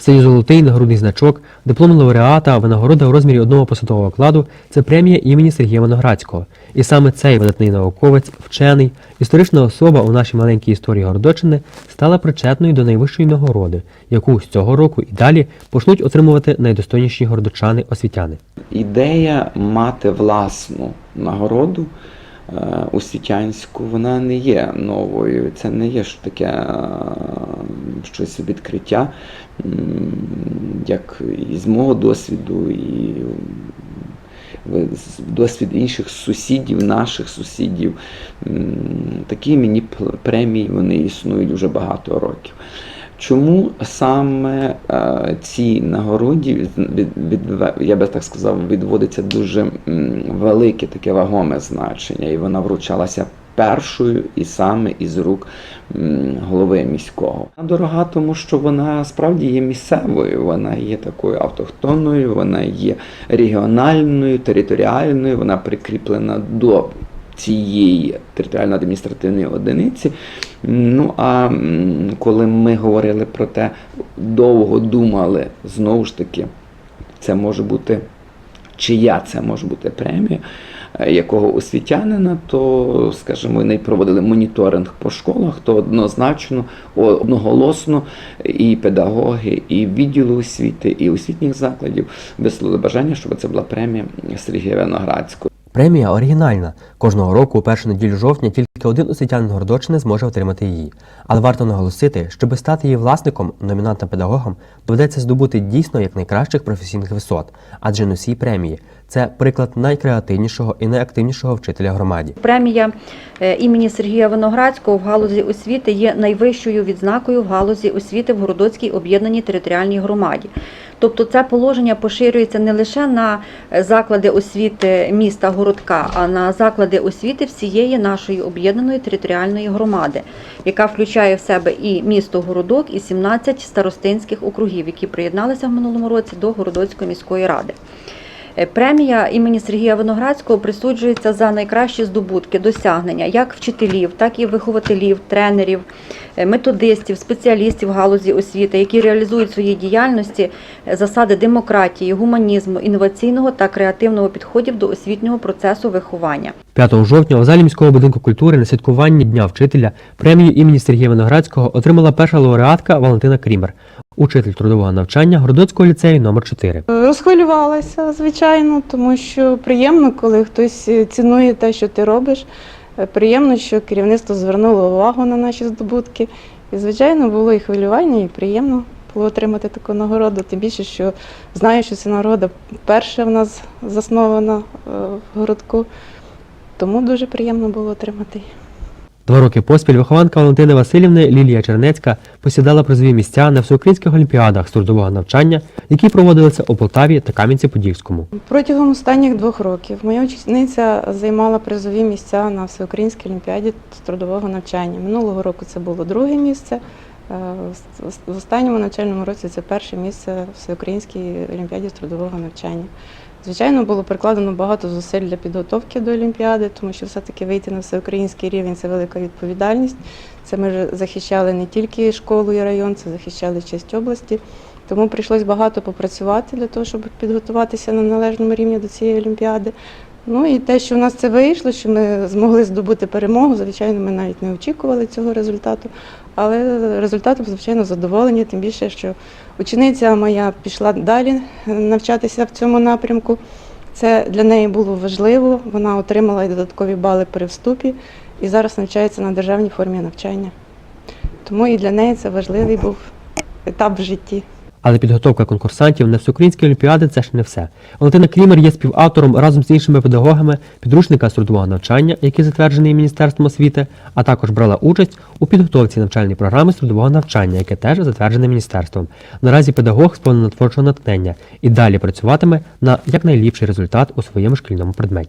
В Золотий нагрудний значок, диплом лауреата, винагорода у розмірі одного посадового окладу це премія імені Сергія Виноградського. І саме цей видатний науковець, вчений, історична особа у нашій маленькій історії Городочини стала причетною до найвищої нагороди, яку з цього року і далі почнуть отримувати найдостойніші городочани освітяни. Ідея мати власну нагороду е, освітянську, вона не є новою. Це не є ж таке е, щось відкриття, як із мого досвіду, і досвід інших сусідів, наших сусідів. Такі мені премії вони існують вже багато років. Чому саме е, цій нагороді я би так сказав, відводиться дуже велике таке вагоме значення, і вона вручалася першою і саме із рук голови міського. Вона Дорога, тому що вона справді є місцевою, вона є такою автохтонною, вона є регіональною, територіальною, вона прикріплена до цієї територіально-адміністративної одиниці. Ну а коли ми говорили про те, довго думали, знову ж таки, це може бути, чия це може бути премія, якого освітянина, то, скажімо, вони проводили моніторинг по школах, то однозначно, одноголосно і педагоги, і відділу освіти, і освітніх закладів висловили бажання, щоб це була премія Сергія Виноградського. Премія оригінальна. Кожного року у першу неділю жовтня тільки один освітянин Городочини зможе отримати її. Але варто наголосити, щоби стати її власником, номінантом педагогом, доведеться здобути дійсно як найкращих професійних висот, адже носій премії це приклад найкреативнішого і найактивнішого вчителя громаді. Премія е, імені Сергія Виноградського в галузі освіти є найвищою відзнакою в галузі освіти в Городоцькій об'єднаній територіальній громаді. Тобто це положення поширюється не лише на е, заклади освіти міста Городка, а на заклади освіти всієї нашої об'єднаної територіальної громади, яка включає в себе і місто Городок, і 17 старостинських округів, які приєдналися в минулому році до Городоцької міської ради. Е, Премія імені Сергія Виноградського присуджується за найкращі здобутки, досягнення як вчителів, так і вихователів, тренерів, е, методистів, спеціалістів галузі освіти, які реалізують в своїй діяльності е, засади демократії, гуманізму, інноваційного та креативного підходів до освітнього процесу виховання. 5 жовтня у залі міського будинку культури на святкуванні Дня вчителя премію імені Сергія Виноградського отримала перша лауреатка Валентина Крімер, учитель трудового навчання Городоцького ліцею номер 4 Розхвилювалася, звичайно, тому що приємно, коли хтось цінує те, що ти робиш. Е, Приємно, що керівництво звернуло увагу на наші здобутки. І, звичайно, було і хвилювання, і приємно було отримати таку нагороду. Тим більше, що знаю, що ця нагорода перша в нас заснована е, в городку. Тому дуже приємно було отримати її. Два роки поспіль вихованка Валентини Васильівни Лілія Чернецька посідала призові місця на всеукраїнських олімпіадах з трудового навчання, які проводилися у Полтаві та Кам'янці-Подільському. Протягом останніх двох років моя учениця займала призові місця на всеукраїнській олімпіаді з трудового навчання. Минулого року це було друге місце. е, В останньому навчальному році це перше місце всеукраїнській олімпіаді з трудового навчання. Звичайно, було прикладено багато зусиль для підготовки до Олімпіади, тому що все-таки вийти на всеукраїнський рівень це велика відповідальність. Це ми захищали не тільки школу і район, це захищали честь області. Тому прийшлось багато попрацювати для того, щоб підготуватися на належному рівні до цієї олімпіади. Ну і те, що в нас це вийшло, що ми змогли здобути перемогу, звичайно, ми навіть не очікували цього результату. Але результатом, звичайно, задоволені, тим більше, що учениця моя пішла далі навчатися в цьому напрямку. Це для неї було важливо. Вона отримала додаткові бали при вступі і зараз навчається на державній формі навчання. Тому і для неї це важливий був етап в житті. Але підготовка конкурсантів на всеукраїнські олімпіади це ж не все. Валентина Крімер є співавтором разом з іншими педагогами підручника з навчання, який затверджений Міністерством освіти, а також брала участь у підготовці навчальної програми з навчання, яке теж затверджене міністерством. Наразі педагог сповнена творчого натхнення і далі працюватиме на якнайліпший результат у своєму шкільному предметі.